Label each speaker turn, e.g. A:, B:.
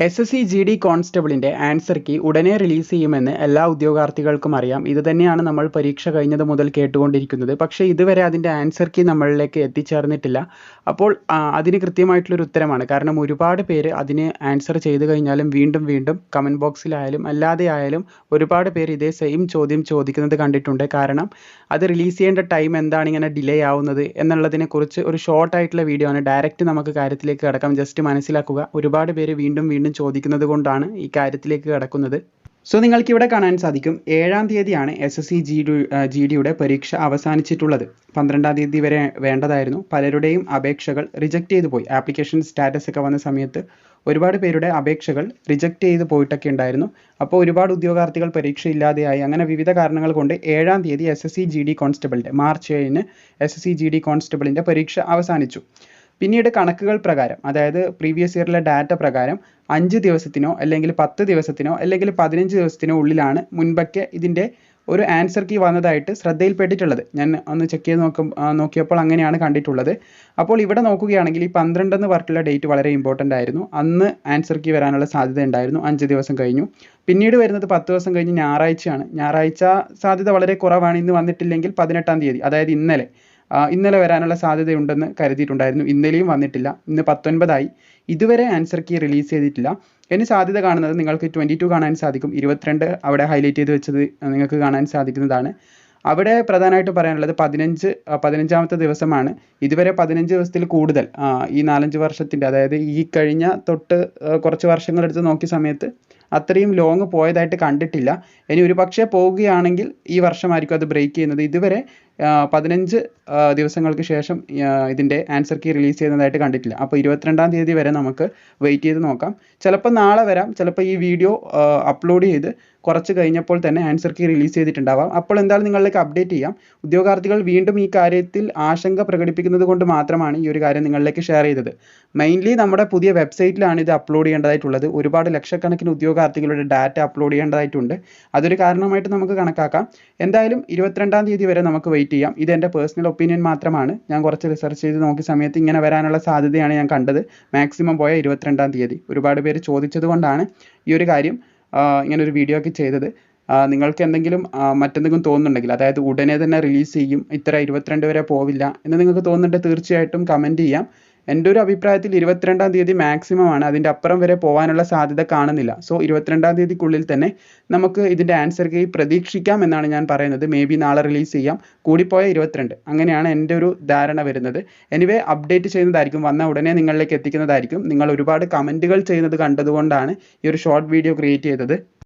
A: S S C G D കോൺസ്റ്റബിളിന്റെ answer key ഉടനെ release ചെയ്യുമെന്ന് എല്ലാ ഉദ്യോഗാർത്ഥികൾക്കും അറിയാം. ഇത് തന്നെയാണ് നമ്മൾ പരീക്ഷ കഴിഞ്ഞത് മുതൽ കേട്ടുകൊണ്ടിരിക്കുന്നത്. പക്ഷേ ഇതുവരെ അതിന്റെ ആൻസർ കീ നമ്മളിലേക്ക് എത്തിച്ചേർന്നിട്ടില്ല. അപ്പോൾ അതിന് കൃത്യമായിട്ടുള്ളൊരു ഉത്തരമാണ്. കാരണം ഒരുപാട് പേര് അതിന് ആൻസർ ചെയ്ത് കഴിഞ്ഞാലും വീണ്ടും വീണ്ടും കമന്റ് ബോക്സിലായാലും അല്ലാതെ ആയാലും ഒരുപാട് പേര് ഇതേ സെയിം ചോദ്യം ചോദിക്കുന്നത് കണ്ടിട്ടുണ്ട്. കാരണം അത് റിലീസ് ചെയ്യേണ്ട ടൈം എന്താണ് ഇങ്ങനെ ഡിലേ ആവുന്നത് എന്നുള്ളതിനെക്കുറിച്ച് ഒരു ഷോർട്ട് ആയിട്ടുള്ള വീഡിയോ ആണ്. ഡയറക്റ്റ് നമുക്ക് കാര്യത്തിലേക്ക് കിടക്കാം. ജസ്റ്റ് മനസ്സിലാക്കുക. ഒരുപാട് പേര് വീണ്ടും വീണ്ടും ചോദിക്കുന്നത് കൊണ്ടാണ് ഈ കാര്യത്തിലേക്ക് കടക്കുന്നത്. സോ നിങ്ങൾക്ക് ഇവിടെ കാണാൻ സാധിക്കും ഏഴാം തീയതിയാണ് S S C G G ഡിയുടെ പരീക്ഷ അവസാനിച്ചിട്ടുള്ളത്. പന്ത്രണ്ടാം തീയതി വരെ വേണ്ടതായിരുന്നു. പലരുടെയും അപേക്ഷകൾ റിജക്റ്റ് ചെയ്തു പോയി. ആപ്ലിക്കേഷൻ സ്റ്റാറ്റസ് ഒക്കെ വന്ന സമയത്ത് ഒരുപാട് പേരുടെ അപേക്ഷകൾ റിജക്റ്റ് ചെയ്ത് പോയിട്ടൊക്കെ ഉണ്ടായിരുന്നു. അപ്പോൾ ഒരുപാട് ഉദ്യോഗാർത്ഥികൾ പരീക്ഷ ഇല്ലാതെയായി. അങ്ങനെ വിവിധ കാരണങ്ങൾ കൊണ്ട് ഏഴാം തീയതി S S C G D കോൺസ്റ്റബിളിന്റെ March ഏഴിന് S S C G D കോൺസ്റ്റബിളിന്റെ പരീക്ഷ അവസാനിച്ചു. പിന്നീട് കണക്കുകൾ പ്രകാരം അതായത് പ്രീവിയസ് ഇയറിലെ ഡാറ്റ പ്രകാരം അഞ്ച് ദിവസത്തിനോ അല്ലെങ്കിൽ പത്ത് ദിവസത്തിനോ അല്ലെങ്കിൽ പതിനഞ്ച് ദിവസത്തിനോ ഉള്ളിലാണ് മുൻപൊക്കെ ഇതിന്റെ ഒരു ആൻസർ കീ വന്നതായിട്ട് ശ്രദ്ധയിൽപ്പെട്ടിട്ടുള്ളത്. ഞാൻ ഒന്ന് ചെക്ക് ചെയ്ത് നോക്കും നോക്കിയപ്പോൾ അങ്ങനെയാണ് കണ്ടിട്ടുള്ളത്. അപ്പോൾ ഇവിടെ നോക്കുകയാണെങ്കിൽ ഈ പന്ത്രണ്ട് എന്ന് പറഞ്ഞിട്ടുള്ള ഡേറ്റ് വളരെ ഇമ്പോർട്ടന്റ് ആയിരുന്നു. അന്ന് ആൻസർ കീ വരാനുള്ള സാധ്യത ഉണ്ടായിരുന്നു. അഞ്ച് ദിവസം കഴിഞ്ഞു. പിന്നീട് വരുന്നത് പത്ത് ദിവസം കഴിഞ്ഞ് ഞായറാഴ്ചയാണ്. ഞായറാഴ്ച സാധ്യത വളരെ കുറവാണ്. ഇന്ന് വന്നിട്ടില്ലെങ്കിൽ പതിനെട്ടാം തീയതി അതായത് ഇന്നലെ. ഇന്നലെ വരാനുള്ള സാധ്യതയുണ്ടെന്ന് കരുതിയിട്ടുണ്ടായിരുന്നു. ഇന്നലെയും വന്നിട്ടില്ല. ഇന്ന് പത്തൊൻപതായി. ഇതുവരെ ആൻസർ കീ റിലീസ് ചെയ്തിട്ടില്ല. ഇനി സാധ്യത കാണുന്നത് നിങ്ങൾക്ക് ട്വന്റി ടു കാണാൻ സാധിക്കും. ഇരുപത്തിരണ്ട് അവിടെ ഹൈലൈറ്റ് ചെയ്ത് വെച്ചത് നിങ്ങൾക്ക് കാണാൻ സാധിക്കുന്നതാണ്. അവിടെ പ്രധാനമായിട്ടും പറയാനുള്ളത് പതിനഞ്ച് പതിനഞ്ചാമത്തെ ദിവസമാണ്. ഇതുവരെ പതിനഞ്ച് ദിവസത്തിൽ കൂടുതൽ ഈ നാലഞ്ച് വർഷത്തിന്റെ അതായത് ഈ കഴിഞ്ഞ തൊട്ട് കുറച്ച് വർഷങ്ങളെടുത്ത് നോക്കിയ സമയത്ത് അത്രയും ലോങ് പോയതായിട്ട് കണ്ടിട്ടില്ല. ഇനി ഒരു പക്ഷേ പോവുകയാണെങ്കിൽ ഈ വർഷമായിരിക്കും അത് ബ്രേക്ക് ചെയ്യുന്നത്. ഇതുവരെ പതിനഞ്ച് ദിവസങ്ങൾക്ക് ശേഷം ഇതിന്റെ ആൻസർ കീ റിലീസ് ചെയ്യുന്നതായിട്ട് കണ്ടിട്ടില്ല. അപ്പോൾ ഇരുപത്തിരണ്ടാം തീയതി വരെ നമുക്ക് വെയിറ്റ് ചെയ്ത് നോക്കാം. ചിലപ്പോൾ നാളെ വരാം. ചിലപ്പോൾ ഈ വീഡിയോ അപ്ലോഡ് ചെയ്ത് കുറച്ച് കഴിഞ്ഞപ്പോൾ തന്നെ ആൻസർ കീ റിലീസ് ചെയ്തിട്ടുണ്ടാവാം. അപ്പോൾ എന്തായാലും നിങ്ങളിലേക്ക് അപ്ഡേറ്റ് ചെയ്യാം. ഉദ്യോഗാർത്ഥികൾ വീണ്ടും ഈ കാര്യത്തിൽ ആശങ്ക പ്രകടിപ്പിക്കുന്നത് കൊണ്ട് മാത്രമാണ് ഈ ഒരു കാര്യം നിങ്ങളിലേക്ക് ഷെയർ ചെയ്തത്. മെയിൻലി നമ്മുടെ പുതിയ വെബ്സൈറ്റിലാണ് ഇത് അപ്ലോഡ് ചെയ്യേണ്ടതായിട്ടുള്ളത്. ഒരുപാട് ലക്ഷക്കണക്കിന് ഉദ്യോഗാർത്ഥികളുടെ ഡാറ്റ അപ്ലോഡ് ചെയ്യേണ്ടതായിട്ടുണ്ട്. അതൊരു കാരണമായിട്ട് നമുക്ക് കണക്കാക്കാം. എന്തായാലും ഇരുപത്തിരണ്ടാം തീയതി വരെ നമുക്ക് വെയിറ്റ് ചെയ്യാം. ഇത് എന്റെ പേഴ്സണൽ ഒപ്പീനിയൻ മാത്രമാണ്. ഞാൻ കുറച്ച് റിസർച്ച് ചെയ്ത് നോക്കിയ സമയത്ത് ഇങ്ങനെ വരാനുള്ള സാധ്യതയാണ് ഞാൻ കണ്ടത്. മാക്സിമം പോയ ഇരുപത്തിരണ്ടാം തീയതി. ഒരുപാട് പേര് ചോദിച്ചത് കൊണ്ടാണ് ഈ ഒരു കാര്യം ഇങ്ങനെ ഒരു വീഡിയോ ഒക്കെ ചെയ്തത്. നിങ്ങൾക്ക് എന്തെങ്കിലും മറ്റെന്തെങ്കിലും തോന്നുന്നുണ്ടെങ്കിൽ അതായത് ഉടനെ തന്നെ റിലീസ് ചെയ്യും ഇത്ര ഇരുപത്തിരണ്ട് വരെ പോവില്ല എന്ന് നിങ്ങൾക്ക് തോന്നുന്നുണ്ടെങ്കിൽ തീർച്ചയായിട്ടും കമന്റ് ചെയ്യാം. എന്റെ ഒരു അഭിപ്രായത്തിൽ ഇരുപത്തിരണ്ടാം തീയതി മാക്സിമം ആണ്. അതിന്റെ അപ്പുറം വരെ പോകാനുള്ള സാധ്യത കാണുന്നില്ല. സോ ഇരുപത്തിരണ്ടാം തീയതിക്കുള്ളിൽ തന്നെ നമുക്ക് ഇതിന്റെ ആൻസർ കീ പ്രതീക്ഷിക്കാം എന്നാണ് ഞാൻ പറയുന്നത്. മേ ബി നാളെ റിലീസ് ചെയ്യാം. കൂടിപ്പോയ ഇരുപത്തിരണ്ട്. അങ്ങനെയാണ് എന്റെ ഒരു ധാരണ വരുന്നത്. എനിവേ അപ്ഡേറ്റ് ചെയ്യുന്നതായിരിക്കും. വന്ന ഉടനെ നിങ്ങളിലേക്ക് എത്തിക്കുന്നതായിരിക്കും. നിങ്ങൾ ഒരുപാട് കമന്റുകൾ ചെയ്യുന്നത് കണ്ടതുകൊണ്ടാണ് ഈ ഒരു ഷോർട്ട് വീഡിയോ ക്രിയേറ്റ് ചെയ്തത്.